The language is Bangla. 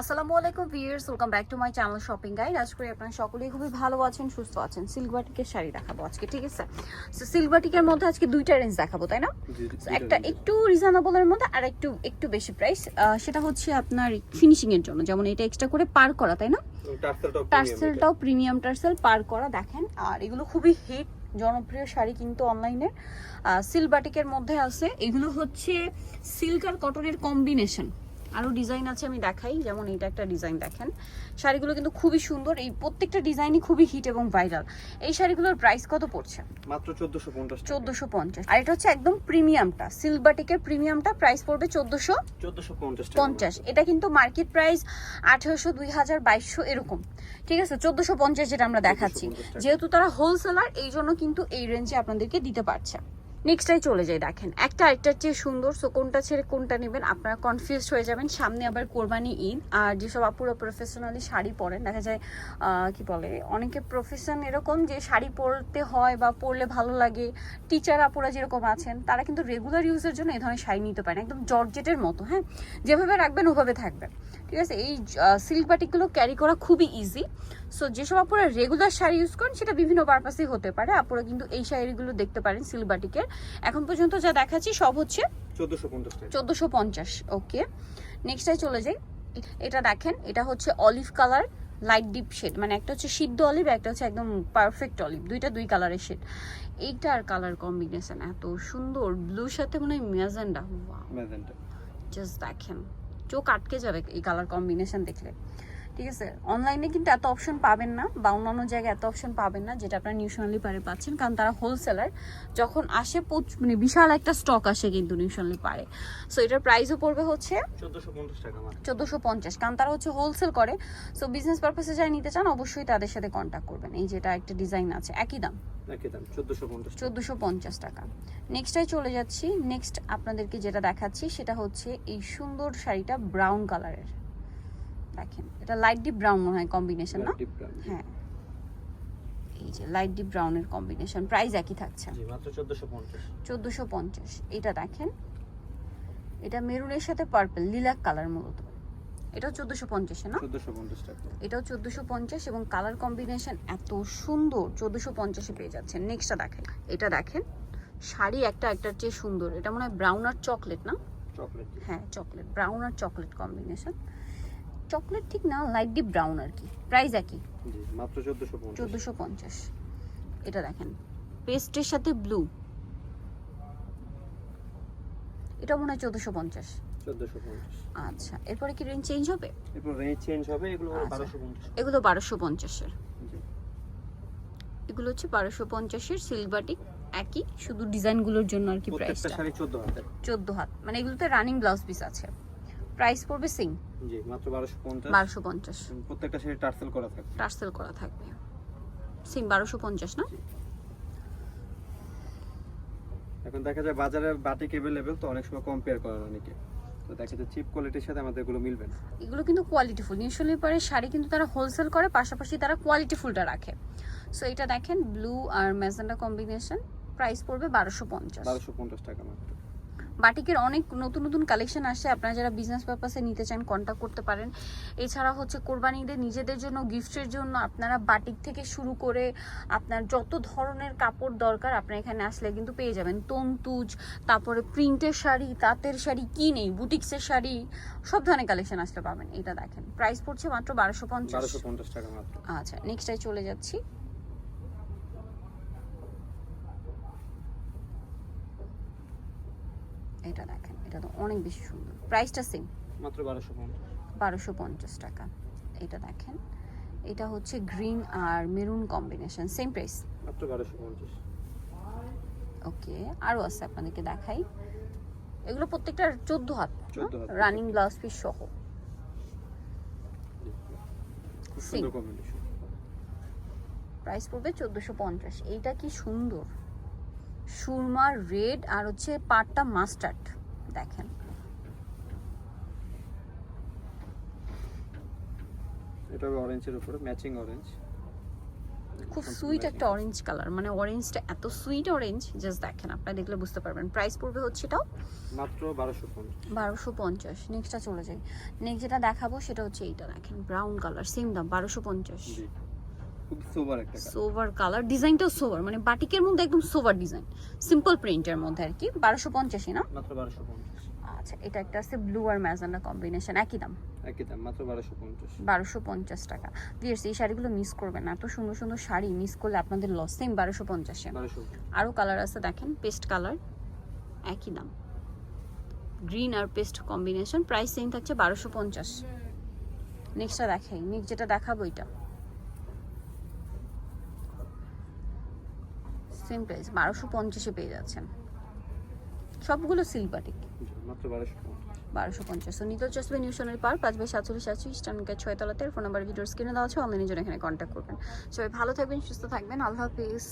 আসসালামু আলাইকুম viewers welcome back to my channel shopping guide. আজ করে আপনারা সকলেই খুবই ভালো আছেন সুস্থ আছেন। সিল্ক বাটিকের শাড়ি দেখাবো আজকে ঠিক আছে? সো সিল্ক বাটিকের মধ্যে আজকে দুইটা রেঞ্জ দেখাবো তাই না? একটা একটু রিজনেবলের মধ্যে আর একটু একটু বেশি প্রাইস সেটা হচ্ছে আপনার ফিনিশিং এর জন্য যেমন এটা এক্সট্রা করে পার করা তাই না? টার্সেলটাও প্রিমিয়াম টার্সেল পার করা দেখেন। আর এগুলো খুবই হিট জনপ্রিয় শাড়ি কিন্তু অনলাইনে সিল্ক বাটিকের মধ্যে আছে এগুলো হচ্ছে সিল্ক আর কটনের কম্বিনেশন আরও ডিজাইন আছে আমি দেখাই যেমন এটা একটা ডিজাইন দেখেন। শাড়িগুলো কিন্তু খুবই সুন্দর এই প্রত্যেকটা ডিজাইনই খুবই হিট এবং ভাইরাল এই শাড়িগুলোর প্রাইস কত পড়ছে? মাত্র 1450 চোদ্দোশো পঞ্চাশ। আর এটা হচ্ছে একদম প্রিমিয়ামটা সিল্ক বাটিকের প্রিমিয়ামটা প্রাইস পড়বে চোদ্দোশো 1450 টাকা। পঞ্চাশ। এটা কিন্তু মার্কেট প্রাইস আঠেরোশো দুই হাজার বাইশশো এরকম। ঠিক আছে? চোদ্দোশো পঞ্চাশ যেটা আমরা দেখাচ্ছি। যেহেতু তারা হোলসেলার এই জন্য কিন্তু এই রেঞ্জে আপনাদেরকে দিতে পারছে। নেক্সটাই চলে যাই দেখেন। একটা আরেকটার চেয়ে সুন্দর সো কোনটা ছেড়ে কোনটা নেবেন, আপনারা কনফিউজ হয়ে যাবেন। সামনে আবার কোরবানি ঈদ, আর যেসব আপুরা প্রফেশনালি শাড়ি পরেন, দেখা যায় কি বলে, অনেকে প্রফেশন এরকম যে শাড়ি পরতে হয় বা পরলে ভালো লাগে। টিচার আপুরা যেরকম আছেন, তারা কিন্তু রেগুলার ইউজের জন্য এই ধরনের শাড়ি নিতে পারেন, একদম জর্জেটের মতো হ্যাঁ? যেভাবে রাখবেন, ওভাবে থাকবে। ঠিক আছে? এই সিল্ক বাটিকগুলো ক্যারি করা খুবই ইজি সো যেসব আপুরা রেগুলার শাড়ি ইউজ করেন সেটা বিভিন্ন পারপাসেই হতে পারে। আপুরা কিন্তু এই শাড়িগুলো দেখতে পারেন সিল্ক বাটিকের এখন পর্যন্ত যা দেখাচ্ছি সব হচ্ছে 1450 টাকা। চোদ্দোশো পঞ্চাশ ওকে নেক্সটাই চলে যাই। এটা দেখেন এটা হচ্ছে olive colour light deep shade মানে একটা হচ্ছে সিদ্ধ অলিভ একটা হচ্ছে একদম পারফেক্ট অলিভ দুইটা দুই কালারের শেড এইটার কালার কম্বিনেশন এত সুন্দর। ব্লুর সাথে মনে হয় ম্যাজেন্টা জাস্ট দেখেন। চোখ আটকে যাবে এই কালার কম্বিনেশন দেখলে। ঠিক আছে? অনলাইনে কিন্তু এত অপশন পাবেন না বা অন্যান্য জায়গায় এত অপশন পাবেন না যেটা আপনারা নিউশনালি পারে পাচ্ছেন কারণ তারা হোলসেলার যখন আসে মানে বিশাল একটা স্টক আসে কিন্তু নিউশনালি পারে। সো এটার প্রাইসও পড়বে হচ্ছে 1450 চোদ্দোশো পঞ্চাশ কারণ তারা হচ্ছে হোলসেল করে। সো বিজনেস পারপাসে যারা নিতে চান অবশ্যই তাদের সাথে কন্ট্যাক্ট করবেন। এই যেটা একটা ডিজাইন আছে একই দাম। একই দাম 1450 টাকা। চোদ্দোশো পঞ্চাশ টাকা। নেক্সটাই চলে যাচ্ছি। নেক্সট আপনাদেরকে যেটা দেখাচ্ছি সেটা হচ্ছে এই সুন্দর শাড়িটা ব্রাউন কালারের দেখেন এটা লাইট ডিপ ব্রাউন মনে হয় কম্বিনেশন না হ্যাঁ। এই যে লাইট ডিপ ব্রাউনের কম্বিনেশন প্রাইস একই থাকছে। জি মাত্র 1450 চোদ্দোশো পঞ্চাশ এটা দেখেন। এটা মেরুনের সাথে পার্পল লিলাক কালার মূলত। এটাও চোদ্দোশো পঞ্চাশে না 1450 টাকা। এটাও চোদ্দোশো পঞ্চাশ এবং কালার কম্বিনেশন এত সুন্দর চোদ্দোশো পঞ্চাশে পেয়ে যাচ্ছেন। নেক্সটটা দেখেন এটা দেখেন। শাড়ি একটা একটার চেয়ে সুন্দর। এটা মনে হয় ব্রাউন আর চকলেট না? চকলেট হ্যাঁ চকলেট ব্রাউন আর চকলেট কম্বিনেশন চকলেট ঠিক না লাইট ডিপ ব্রাউন আর কি। প্রাইস একই। মাত্র 1450 চোদ্দোশো পঞ্চাশ। এটা দেখেন। পেস্টের সাথে ব্লু এটা মনে হয় চোদ্দোশো পঞ্চাশ। 1450 আচ্ছা এরপরে কি রেঞ্জ চেঞ্জ হবে? এরপর রেঞ্জ চেঞ্জ হবে এগুলো আচ্ছা। 1250 এগুলো বারোশো পঞ্চাশের। এগুলো হচ্ছে বারোশো পঞ্চাশের সিল্ক বাটিক একই শুধু ডিজাইনগুলোর জন্য আর কি প্রত্যেকটা প্রাইসটা শাড়ি 14 হাজার চোদ্দ হাত। মানে এগুলোতে রানিং ব্লাউজ পিস আছে। প্রাইস পড়বে সিং জি মাত্র 1250 বারোশো পঞ্চাশ প্রত্যেকটা শাড়ি টার্সেল করা থাকে টার্সেল করা থাকবে সিং বারোশো পঞ্চাশ না এখন দেখা যায় বাজারে বাটিক अवेलेबल তো অনেক সময় কম্পেয়ার করেন অনেকে তো দেখা যায় চিপ কোয়ালিটির সাথে আমাদের এগুলো মিলবে না এগুলো কিন্তু কোয়ালিটিফুল নিউশনালি পরে শাড়ি কিন্তু তারা হোলসেল করে পাশাপাশি তারা কোয়ালিটিফুলটা রাখে সো এটা দেখেন ব্লু আর ম্যাজেন্ডা কম্বিনেশন প্রাইস পড়বে বারোশো পঞ্চাশ 1250 টাকা মাত্র বাটিকের অনেক নতুন নতুন কালেকশন আসে। আপনারা যারা বিজনেস পারপাসে নিতে চান কন্ট্যাক্ট করতে পারেন। এছাড়া হচ্ছে কোরবানিদের নিজেদের জন্য গিফটের জন্য আপনারা বাটিক থেকে শুরু করে আপনার যত ধরনের কাপড় দরকার আপনারা এখানে আসলে কিন্তু পেয়ে যাবেন। তন্তুজ তারপরে প্রিন্টের শাড়ি তাঁতের শাড়ি কি নেই বুটিক্সের শাড়ি সব ধরনের কালেকশন আসলে পাবেন। এটা দেখেন প্রাইস পড়ছে মাত্র বারোশো পঞ্চাশ। 1250 আচ্ছা নেক্সটাই চলে যাচ্ছি এটা দেখেন এটা তো অনেক বেশি সুন্দর। প্রাইসটা সেম মাত্র 1250 বারোশো পঞ্চাশ টাকা। এটা দেখেন। এটা হচ্ছে গ্রিন আর মেরুন কম্বিনেশন সেম প্রাইস মাত্র 1250 ওকে আরও আছে আপনাদেরকে দেখাই। এগুলো প্রত্যেকটা চোদ্দ হাত 14 রানিং ব্লাউজ পিস সহ। প্রাইস পড়বে চোদ্দোশো পঞ্চাশ। এইটা কি সুন্দর? সুরমা রেড আর হচ্ছে পাটটা মাস্টার্ড দেখেন। এটা হবে অরেঞ্জের উপরে ম্যাচিং অরেঞ্জ খুব সুইট একটা অরেঞ্জ কালার মানে অরেঞ্জটা এত সুইট অরেঞ্জ জাস্ট দেখেন আপনারা দেখলে বুঝতে পারবেন। প্রাইস পড়বে হচ্ছে এটাও মাত্র বারোশো পঞ্চাশ। বারোশো পঞ্চাশ নেক্সটটা চলে যাই। নেক্সট যেটা দেখাবো সেটা হচ্ছে এইটা দেখেন ব্রাউন কালার সেম দাম বারোশো পঞ্চাশ। জি খুব সোবার একটা কালার সোভার কালার ডিজাইনটাও সোভার মানে বাটিকের মধ্যে একদম সোভার ডিজাইন সিম্পল প্রিন্টের মধ্যে আর কি বারোশো পঞ্চাশই না? মাত্র বারোশো পঞ্চাশ। আচ্ছা এটা একটা আছে ব্লু আর ম্যাজেন্ডা কম্বিনেশন একই দাম। একই দাম মাত্র বারোশো পঞ্চাশ। বারোশো পঞ্চাশ টাকা। ভিয়ার্স এই শাড়িগুলো মিস করবেন না। এত সুন্দর সুন্দর শাড়ি মিস করলে আপনাদের লস সেম বারোশো পঞ্চাশে। বারোশো আরও কালার আছে দেখেন পেস্ট কালার একই দাম। গ্রিন আর পেস্ট কম্বিনেশন প্রাইস সেম থাকছে বারোশো পঞ্চাশ। নেক্সটটা দেখাই। নেক্সট যেটা দেখাবো এটা সেম প্রাইস বারোশো পঞ্চাশে পেয়ে যাচ্ছেন। সবগুলো সিলভাটিক জি, মাত্র বারোশো পঞ্চাশ। বারোশো পঞ্চাশ। তো নিতল চসবে নিউশনের পার পাঁচ বাই সাতচল্লিশ সাতচল্লিশ টানকা ছয় তলাতে ফোন নাম্বার ভিডিওর স্ক্রিনে দেওয়া আছে অনলাইনে এখানে কন্ট্যাক্ট করবেন। সবাই ভালো থাকবেন, সুস্থ থাকবেন, আল্লাহ হাফিজ।